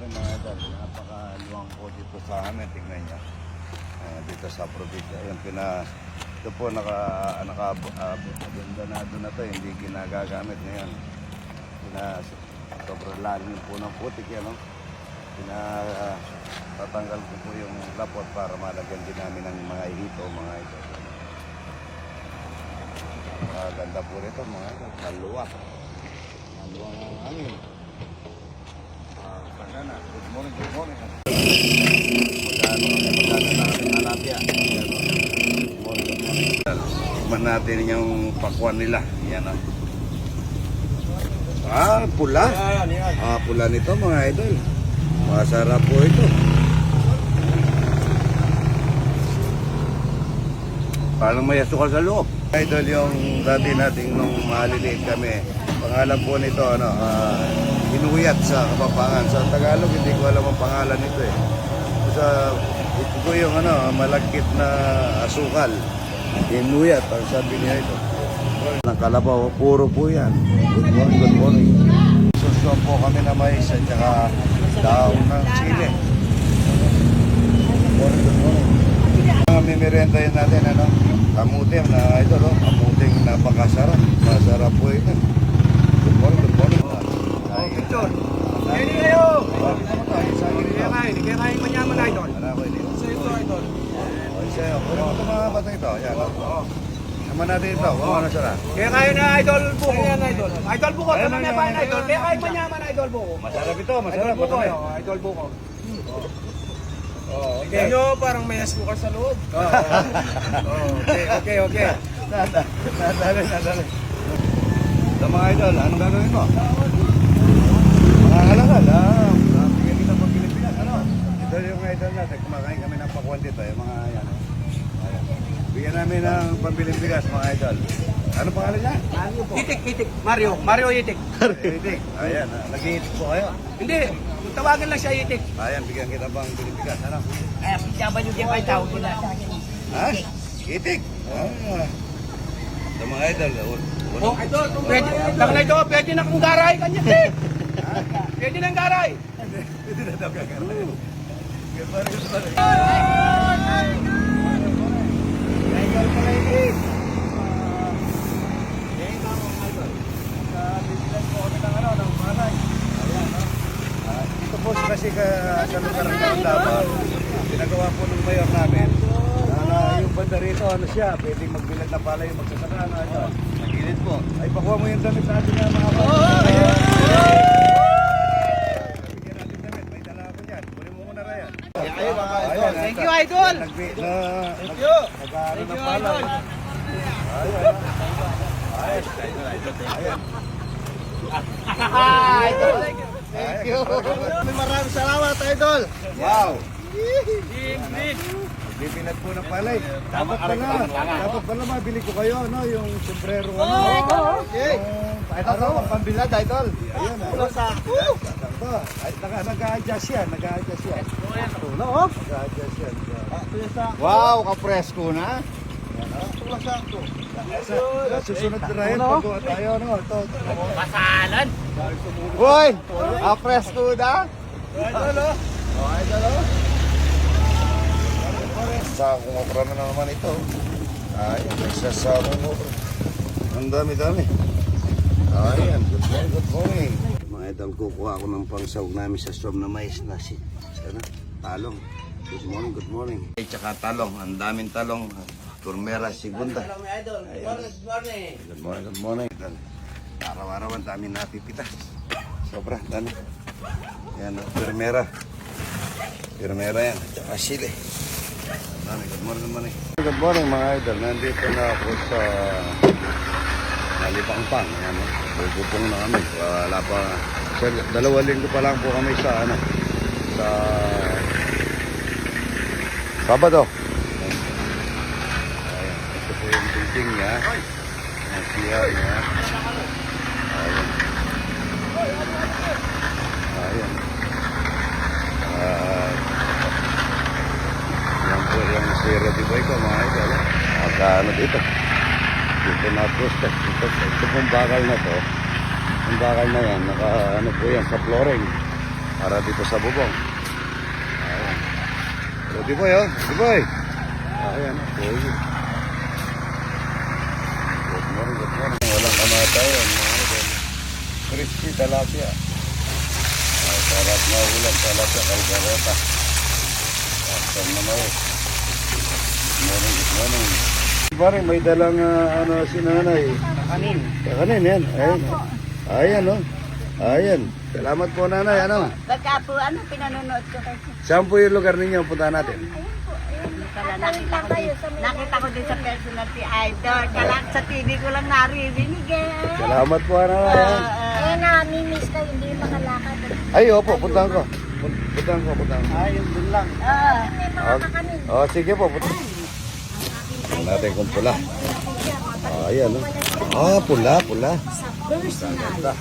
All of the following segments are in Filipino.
rin mga idol. Napakaluwang po dito sa amin. Tingnan niyo. Ah, dito sa probinsya. Yung pina... Ito po naka... naka uh, abandonado na to. Hindi ginagagamit ngayon. Pina... Sobrang lalim po ng putik yan. No? Pina... tatanggal ko po yung lapot para malagyan din namin ng mga ihito, mga ito. Ah, ganda po rito mga ito. Maluwa ang hangin. Ah, ganda na. Good morning, good morning. Magkano kami magkano na kami talapia. Ayan, oh. Good morning, good morning. Tikman natin yung pakwan nila. Yan ah. Ah, pula. Ah, pula nito mga idol. Masarap po ito. Parang may asukal sa loob. Idol yung dati nating nung maliliit kami. Pangalan po nito, ano, ah, inuyat sa Kapampangan. Sa Tagalog, hindi ko alam ang pangalan nito eh. Sa, ito po yung ano, malagkit na asukal. Inuyat, ang sabi niya ito. Ng kalabaw, puro po yan. Good morning, good morning. Susuan po kami na mais at saka daon ng chile. Good morning, good morning. Ang mimirenta yun natin, ano, kamuting na ito, no? kamuting napakasarap. Masarap po ito. Good morning, good morning. Oh, picture. Ready kayo! Kaya kain, hindi kaya kain manyaman idol. Sa ito idol. Sa'yo. Pwede mo ito mga bata ito. Yan? Naman natin ito. Kung ano sarap. Kaya kayo na idol buko. Ayan idol. Idol buko. Ano na ba idol? Kaya kain manyaman idol buko. Masarap ito, Idol masarap. buko. Matami. oh, Idol buko. Oh, Tingnan nyo, parang may asukal sa loob. Oo. Oh, okay, okay, okay. Nada, nadali, nadali. Sa mga idol, anong gagawin mo? Mga halakal, ah. Bigyan kita pag Pilipinas, ano? Ito yung idol natin, kumakain kami ng pakwan dito, yung mga yan. Ayan. Bigyan namin ng pambiling bigas, mga idol. Ano pangalan niya? Itik, itik. Mario, Mario itik. Itik. Ayan, ah. nag-iitik po kayo. Hindi, tawagan lang siya itik. Ayan, bigyan kita pang bigas, ano? Eh, jaban yung kaya tawag nila. Ha? Itik. Ah. Sa mga idol, Oh, idol, pwede, lang na ito, pwede na kong garay kanya. Pwede na ang garay. Hindi na daw ng ano, ng? Ah, Ito po kasi ka, sa lugar ng Kaundaban, pinagawa po ng mayor namin. Na yung banda rito, ano siya, pwedeng magbilag na pala yung magsasaka, ano, ito. Magilid po. Ay, pakuha mo yung damit sa atin nga mga bata. Bigyan natin damit, may dala ako dyan. Kunin mo muna Ryan. Ayan, Thank you, idol. Thank you. Thank you, idol. Idol. Thank you. Maraming salamat, idol. Wow. Bibinat po ng palay. Dapat pala, dapat pala mabili ko kayo, no? Yung sombrero, ano? Okay. Ito to, ang pambilad, idol. Ayan, ah. Ito, ay, naka, nag-a-adjust yan, nag-a-adjust yan. Tulo, oh. Nag-a-adjust yan. Wow, kapresko na. Sa, sa susunod na rin, pagkuha tayo, no? Ito, ito. Pasalan. Hoy, kapresko na. Idol, oh. Oh, idol, oh. Sakong okra na naman ito. Ay, sasakong okra. Ang dami-dami. Ayan, good morning, good morning. Idol, kukuha ako ng pangsawag namin sa storm na mais na si, sana, talong. Good morning, good morning. Ay, tsaka talong, ang daming talong. Turmera, segunda. Ayan. Good morning, good morning. Idol. Araw-araw ang dami napipitas. Sobra, dami. Yan, turmera. Turmera yan, tsaka sili. Dami, good morning, good morning. Good morning mga idol. Nandito na ako sa Malipangpang. Ayan, oh. bubupong na kami. Wala pa. Sa, dalawa linggo pa lang po kami sa ano sa Sabado. Ayan. Ito po yung building niya. Ang CR niya. Ayan. Ayan. Ah, yan po yung zero di ba ito mga idol. At ano dito. Dito na prospect. Ito, ito pong bakal na to. Yung bakal na yan, naka ano po yan sa flooring. para dito sa bubong. Ayan. So, di boy, oh. Di boy. Ayan, boy. Good morning, good morning. Walang idol. Crispy tilapia. Ah, sarap na ulam tilapia, kalgareta. Awesome na may. Good morning, good morning. Pare, may dalang ah, ano si nanay. Kanin. Kanin yan. Ayan. Ayan, oh. Ayan. Salamat po nanay. Ano? Baka po, ano, pinanonood ko kasi. Saan po yung lugar ninyo? Punta natin. Kala nakita ko din, nakita ko din sa personal si Idol. Kala sa TV ko lang naririnig eh. Salamat po nanay. ah. Eh, nami-miss ka, hindi makalakad. Ay, opo. Puntahan ko. Pun- Puntahan ko, puntahan ko. Ayun, dun lang. Ah, Oh, oh sige po. Punta. Tingnan natin kung pula. Ah, ayan, oh. Ah, pula, pula. Personal.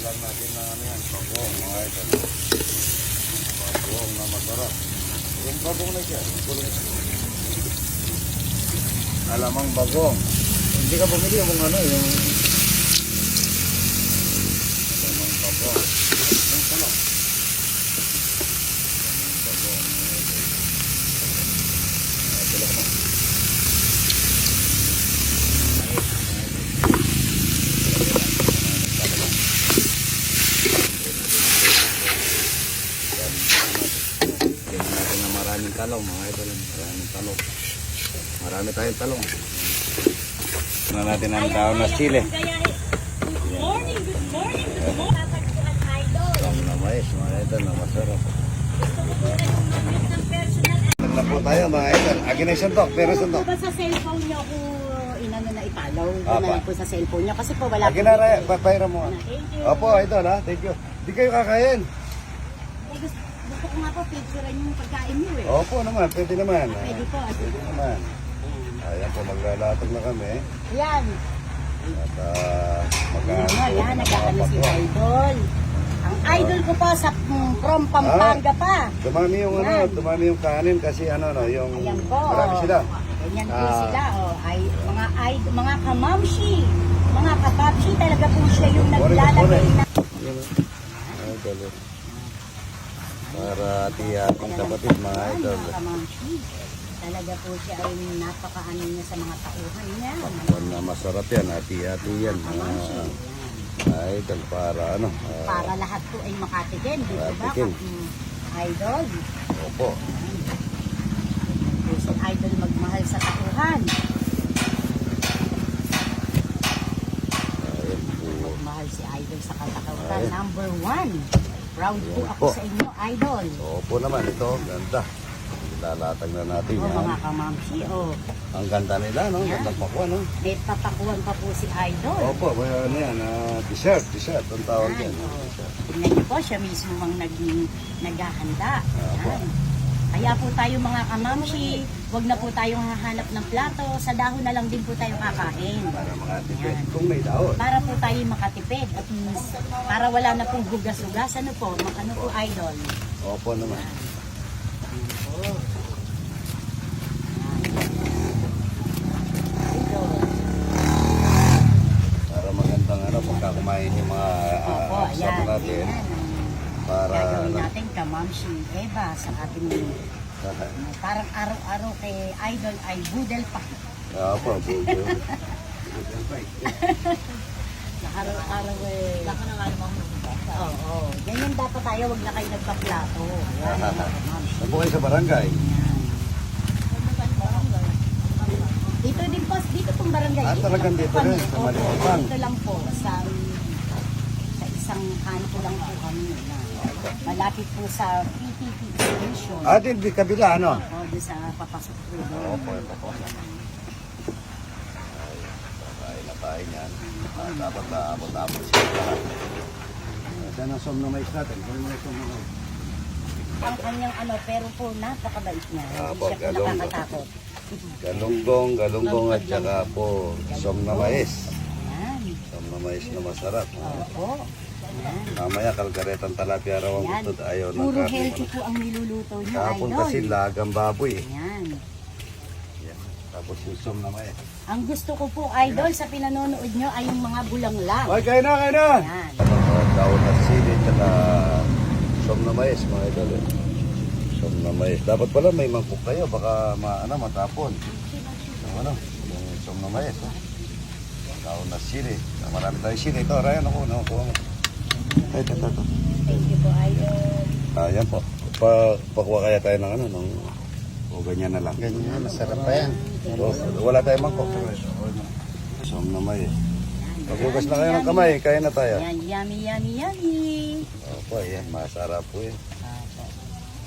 Lang natin na ano yan, bagong mga ito. Bagong na masarap. Yung bagong na. Alamang bagong. Hindi ka bumili yung ano, yung... Alamang bagong. Yung talong. Alamang bagong. Ah, talong na. Tingnan natin na maraming talong, mga idol. Maraming talong. Marami tayong talong. Tingnan natin ang daon na Idol. Talong na mais, mga idol, na masarap. Ng personal. Tingnan po tayo, mga idol. Akin na isang tok, pero isang tok. Ba sa cellphone niyo ko inano na ipalaw? Apa. na po sa cellphone niyo kasi po wala Akin na, Raya. Papayra mo. ah. Thank you. Opo, idol, ha. Thank you. Di kayo kakain. Eh, gusto, gusto ko nga po picturean yung pagkain niyo eh. Opo naman, pwede naman. Ah, Pwede po. Pwede naman. Ayan po, maglalatag na kami. Yan. At uh, Yan nga, yan. Nagkakano si Idol. Idol ko po sa mm, from Pampanga pa. Dumami yung ano, Yan. dumami yung kanin kasi ano no, yung Ayan po. marami sila. Ganyan po Ah. sila. Oh. Ay, mga ay, mga kamamshi, mga kapapshi, talaga po siya yung Correct, naglalagay na. Yun, oh. Ay, dali. Para ati-ating kapatid mga Ayan, idol. mga kamamshi. Talaga po siya ay napakaano niya sa mga tauhan niya. Pakwan na masarap yan, ati-ati yan. Kamamshi. Mga Yan. Idol para ano. ah, Para lahat po ay makatikin, di ba? Makatikim. Mm, Idol. opo. Po si Idol magmahal sa po. Magmahal si Idol sa katakautan. Ayan. Number one. Proud po ako sa inyo, Idol. Opo naman ito, ganda. Lalatag na natin O yan. mga kamamshi, o. Ang ganda nila, no? Gandang pakwan, no? May papakuan pa po si Idol. Opo, may ano yan, ah, dessert, dessert, ang tawag Yan, yan. o. Tingnan niyo po, siya mismo ang naging naghahanda. Opo. Yan. Kaya po tayo mga kamamshi, wag na po tayong hahanap ng plato. Sa dahon na lang din po tayo kakain. Para makatipid, Yan. kung may daon. Para po tayo makatipid. At least, para wala na pong hugas-hugas. Ano po? Ano po, Idol? Opo naman. Para magandang ano, pagka kumain yung mga Opo, uh, ayan. natin. Ayan. Para, Gagawin natin kamamshi Eva sa ating parang araw-araw kay Idol ay budel pa. Opo, budo. Na araw-araw eh. Laka na nga naman Oo, oo. Ganyan dapat tayo, wag na kayo nagpa-plato. Po kayo sa barangay? Dito din po, dito pong barangay. Ah, talagang dito rin, sa opo, Malikupan. Dito lang po, sa, sa isang kanto lang po kami. Na, malapit po sa PTT station. Ah, din, di kabila, ano? Opo, doon sa papasok po. Opo, ito po. Ay, na tayo niyan. Ah, dapat na abot-abot siya Saan ang som na mais natin? Kunin mo na yung som na mais. Ang kanyang ano, pero po napakabait niya. Ah, Hindi siya po galong. nakakatakot. Galunggong, galunggong at saka po som na mais. Yan. Som na mais na masarap. Opo. Yan. Mamaya kalgaretang talapia raw ang Yan. gusto. Ayaw ng Puro karne. healthy po ang niluluto niyo, Kahapon idol. kasi lagang baboy eh. Tapos na may. Ang gusto ko po, idol, sa pinanonood nyo ay yung mga bulang lang. Ay, kayo na, kayo na! Yan. Mga daon na sili, tsaka som na mais, mga idol. eh. Som na mais. Dapat pala may mangkok kayo, baka ma, ano, matapon. Yung ano, yung som na mais. Oh. Daon na sili. Marami tayong sili. Ito, Ryan, ako, nakukuha mo. Ay, ito, ito, ito. Thank you po, idol. Ayan po. Pa, pakuha kaya tayo ng ano, ng, o ganyan na lang. Ganyan, masarap pa yan. So, wala tayong mangkok. Som na mais. Paghugas na kayo ng kamay, kaya na tayo. Yan, yummy, yummy, yummy. Opo, ayan, masarap po yan.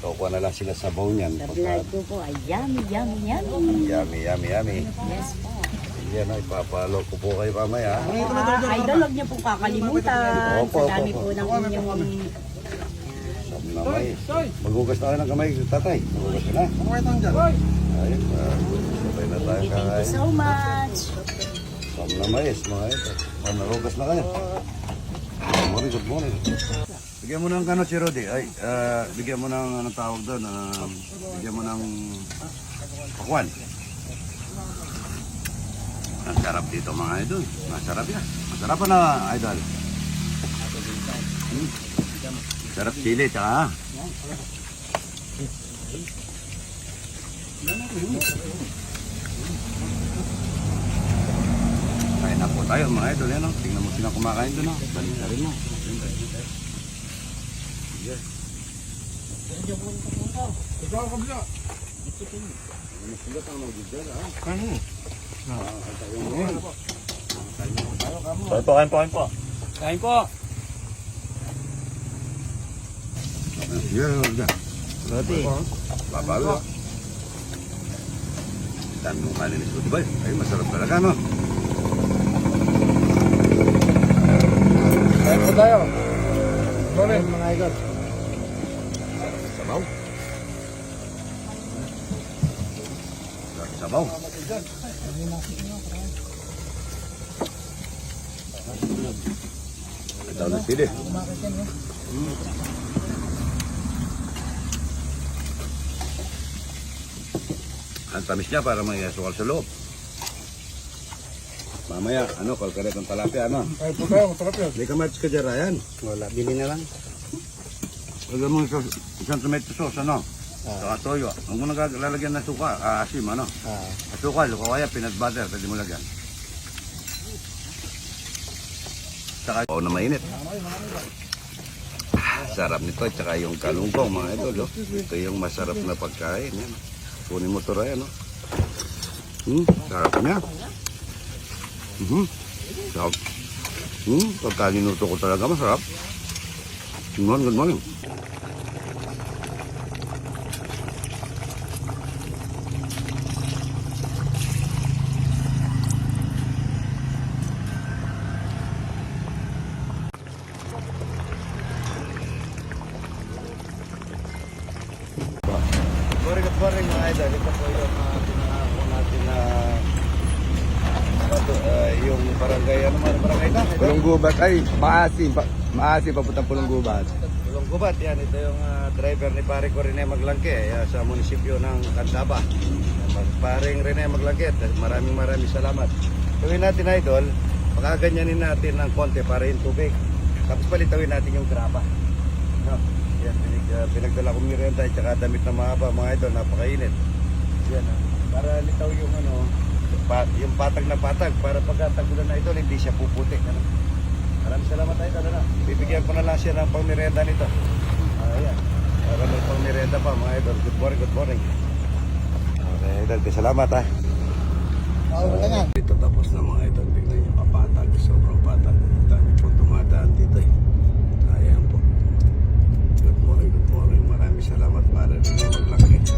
Kukuha na lang sila sa bowl niyan. Sa vlog ko po ay yummy, yummy, yummy. yummy, yummy, yummy. Yes po. Yan, ay, papalo ko po kayo mamaya. Ah, idol, huwag niyo po kakalimutan. Opo, Sa dami opo, po ng inyong... Sam na mais. Maghugas na kayo ng kamay, tatay. Maghugas na. Ayun, uh, sabay na tayo you, thank you kakain. so much. Sam na mais, mga ito. Oh, narugas na kayo. Good morning, good morning. Bigyan mo ng kano si Rodi. Ay, ah, bigyan mo ng anong tawag doon. ah, bigyan mo ng pakwan. Ang sarap dito mga idol. Masarap yan. Masarap na idol. Hmm. Sarap sili tsaka. Kain na po tayo mga idol. Yan, oh. Tingnan mo sila kumakain doon. Oh. Balik na rin mo. Yes. Kain po, kain po, kain po. Kain po. Yeah. Roti. Babalo. Dami mo kanin ni Sudi Boy. Ay, masarap talaga, no? Kain po tayo. Morning. Mga idol. Sabaw. Sabaw. Dami ng sili. Mm. Ang tamis niya para may asukal sa loob. Mamaya, ano, kalkaret ng talapia, ano? Kain po tayo, yun. Hindi ka match ka dyan, Ryan. Wala, bili na lang. Lagyan mo isang, isang tomato sauce, ano? Saka toyo. Huwag mo naglalagyan ng suka, ah, asim, ano? Ah, Asukal, o kaya peanut butter, pwede mo lagyan. Saka, oo na mainit. Ah, Sarap nito, tsaka yung kalungkong, mga idol. Oh. Ito yung masarap na pagkain. Yan. Kunin mo ito rin, ano? Hmm, sarap niya. Mhm. Sarap. Hmm, pagka ninuto ko talaga, masarap. Good morning, good morning. Pulong gubat. Ay, maasim. Pa, maasim papuntang pulong gubat. Tulong Gubat, yan. Ito yung ah, driver ni pare ko Maglangke ah, sa munisipyo ng Kansaba. Paring Rene Maglangke, maraming maraming salamat. Gawin natin idol, pakaganyanin natin ng konti para yung tubig. Tapos palitawin natin yung graba. No? Yan, pinig, ah, pinagdala kong merienda at saka damit na mahaba mga idol, napakainit. Yan, ah, para litaw yung ano, pa, yung patag na patag para pagkatagulan na ito, hindi siya puputi. Ano? Maraming salamat tayo. Ano na? Bibigyan ko na lang siya ng pangmerenda nito. Ah, ayan. Para may pangmerenda pa mga idol. Good morning, good morning. Okay, idol. Salamat ha. Oo, wala tapos na mga idol. Tignan niyo, papatag. Sobrang patag. Dami po dumadaan dito eh. Ayan po. Good morning, good morning. Maraming salamat para rin